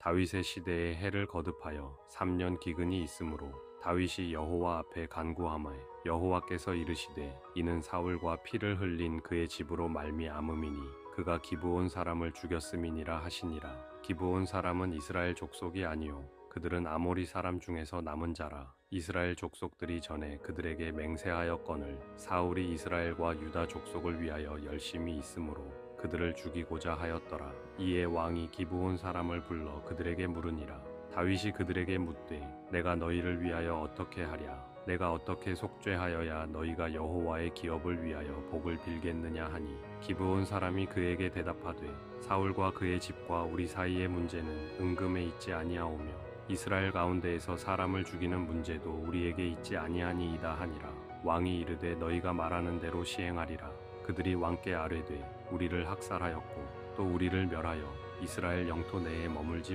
다윗의 시대에 해를 거듭하여 3년 기근이 있으므로 다윗이 여호와 앞에 간구하매 여호와께서 이르시되 이는 사울과 피를 흘린 그의 집으로 말미암음이니 그가 기브온 사람을 죽였음이니라 하시니라. 기브온 사람은 이스라엘 족속이 아니요 그들은 아모리 사람 중에서 남은 자라. 이스라엘 족속들이 전에 그들에게 맹세하였거늘 사울이 이스라엘과 유다 족속을 위하여 열심히 있으므로 그들을 죽이고자 하였더라. 이에 왕이 기브온 사람을 불러 그들에게 물으니라. 다윗이 그들에게 묻되 내가 너희를 위하여 어떻게 하랴? 내가 어떻게 속죄하여야 너희가 여호와의 기업을 위하여 복을 빌겠느냐 하니? 기브온 사람이 그에게 대답하되 사울과 그의 집과 우리 사이의 문제는 은금에 있지 아니하오며 이스라엘 가운데에서 사람을 죽이는 문제도 우리에게 있지 아니하니이다 하니라. 왕이 이르되 너희가 말하는 대로 시행하리라 그들이 왕께 아뢰되 우리를 학살하였고 또 우리를 멸하여 이스라엘 영토 내에 머물지